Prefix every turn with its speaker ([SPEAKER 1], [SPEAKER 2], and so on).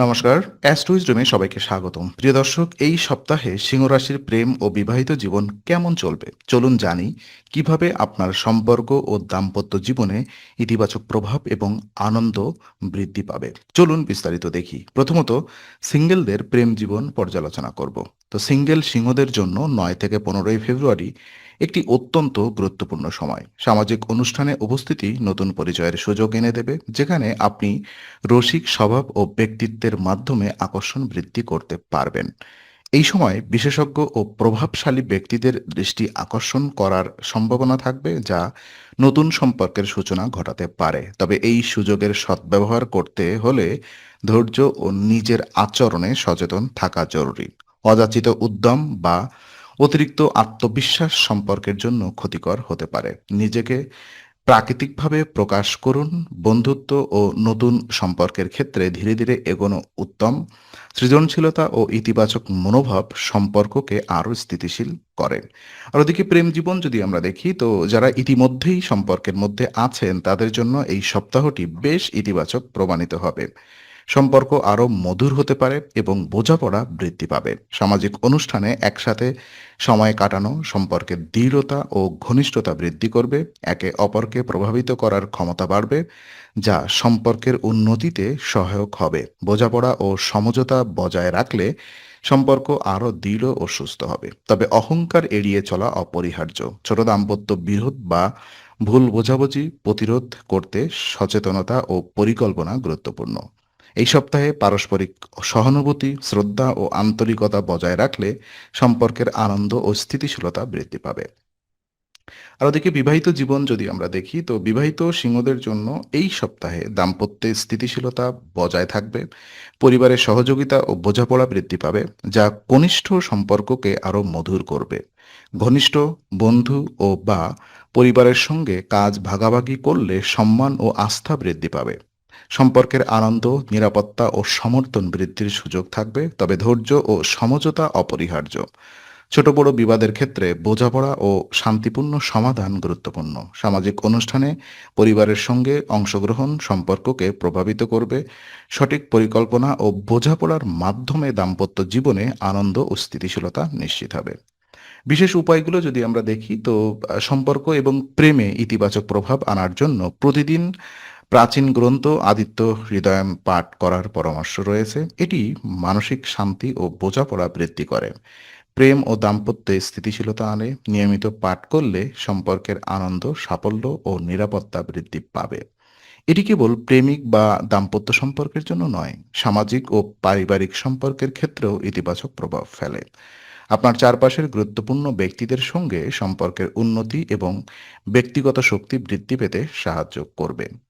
[SPEAKER 1] নমস্কার অ্যাস্ট্রোইজমে সবাইকে স্বাগতম। প্রিয় দর্শক, এই সপ্তাহে সিংহ রাশির প্রেম ও বিবাহিত জীবন কেমন চলবে? চলুন জানি কীভাবে আপনার সম্পর্ক ও দাম্পত্য জীবনে ইতিবাচক প্রভাব এবং আনন্দ বৃদ্ধি পাবে। চলুন বিস্তারিত দেখি। প্রথমত, সিঙ্গেলদের প্রেম জীবন পর্যালোচনা করব। তো সিঙ্গেল সিংহদের জন্য নয় থেকে পনেরোই ফেব্রুয়ারি একটি অত্যন্ত গুরুত্বপূর্ণ সময়। সামাজিক অনুষ্ঠানে উপস্থিতি নতুন পরিচয়ের সুযোগ এনে দেবে, যেখানে আপনি রসিক স্বভাব ও ব্যক্তিত্বের মাধ্যমে আকর্ষণ বৃদ্ধি করতে পারবেন। এই সময় বিশেষজ্ঞ ও প্রভাবশালী ব্যক্তিদের দৃষ্টি আকর্ষণ করার সম্ভাবনা থাকবে, যা নতুন সম্পর্কের সূচনা ঘটাতে পারে। তবে এই সুযোগের সদ্ব্যবহার করতে হলে ধৈর্য ও নিজের আচরণে সচেতন থাকা জরুরি। অযাচিত উদ্যম বা অতিরিক্ত আত্মবিশ্বাস সম্পর্কের জন্য ক্ষতিকর হতে পারে। নিজেকে প্রাকৃতিকভাবে প্রকাশ করুন, বন্ধুত্ব ও নতুন সম্পর্কের ক্ষেত্রে ধীরে ধীরে এগোনো উত্তম। সৃজনশীলতা ও ইতিবাচক মনোভাব সম্পর্ককে আরও স্থিতিশীল করে। আর ওদিকে প্রেম জীবন যদি আমরা দেখি, তো যারা ইতিমধ্যেই সম্পর্কের মধ্যে আছেন, তাদের জন্য এই সপ্তাহটি বেশ ইতিবাচক প্রমাণিত হবে। সম্পর্ক আরও মধুর হতে পারে এবং বোঝাপড়া বৃদ্ধি পাবে। সামাজিক অনুষ্ঠানে একসাথে সময় কাটানো, সম্পর্কের দৃঢ়তা ও ঘনিষ্ঠতা বৃদ্ধি করবে, একে অপরকে প্রভাবিত করার ক্ষমতা বাড়বে, যা সম্পর্কের উন্নতিতে সহায়ক হবে। বোঝাপড়া ও সমঝোতা বজায় রাখলে সম্পর্ক আরও দৃঢ় ও সুস্থ হবে। তবে অহংকার এড়িয়ে চলা অপরিহার্য। ছোট দাম্পত্য বিরোধ বা ভুল বোঝাবুঝি প্রতিরোধ করতে সচেতনতা ও পরিকল্পনা গুরুত্বপূর্ণ। এই সপ্তাহে পারস্পরিক সহানুভূতি, শ্রদ্ধা ও আন্তরিকতা বজায় রাখলে সম্পর্কের আনন্দ ও স্থিতিশীলতা বৃদ্ধি পাবে। আর ওদিকে বিবাহিত জীবন যদি আমরা দেখি, তো বিবাহিত সিংহদের জন্য এই সপ্তাহে দাম্পত্যে স্থিতিশীলতা বজায় থাকবে পরিবারের সহযোগিতা ও বোঝাপড়া বৃদ্ধি পাবে, যা কনিষ্ঠ সম্পর্ককে আরও মধুর করবে। ঘনিষ্ঠ বন্ধু ও বা পরিবারের সঙ্গে কাজ ভাগাভাগি করলে সম্মান ও আস্থা বৃদ্ধি পাবে। সম্পর্কের আনন্দ, নিরাপত্তা ও সমর্থন বৃদ্ধির সুযোগ থাকবে, তবে ধৈর্য ও সমঝোতা অপরিহার্য। ছোট বড় বিবাদের ক্ষেত্রে বোঝাপড়া ও শান্তিপূর্ণ সমাধান গুরুত্বপূর্ণ। সামাজিক অনুষ্ঠানে পরিবারের সঙ্গে অংশগ্রহণ সম্পর্ককে প্রভাবিত করবে। সঠিক পরিকল্পনা ও বোঝাপড়ার মাধ্যমে দাম্পত্য জীবনে আনন্দ ও স্থিতিশীলতা নিশ্চিত হবে। বিশেষ উপায়গুলো যদি আমরা দেখি, তো সম্পর্ক এবং প্রেমে ইতিবাচক প্রভাব আনার জন্য প্রতিদিন প্রাচীন গ্রন্থ আদিত্য হৃদয়ম পাঠ করার পরামর্শ রয়েছে। এটি মানসিক শান্তি ও বোঝাপড়া বৃদ্ধি করে। প্রেম ও দাম্পত্যে স্থিতিশীলতা আনে। নিয়মিত পাঠ করলে সম্পর্কের আনন্দ, সাফল্য ও নিরাপত্তা বৃদ্ধি পাবে। এটি কেবল প্রেমিক বা দাম্পত্য সম্পর্কের জন্য নয়, সামাজিক ও পারিবারিক সম্পর্কের ক্ষেত্রেও ইতিবাচক প্রভাব ফেলে। আপনার চারপাশের গুরুত্বপূর্ণ ব্যক্তিদের সঙ্গে সম্পর্কের উন্নতি এবং ব্যক্তিগত শক্তি বৃদ্ধি পেতে সাহায্য করবে।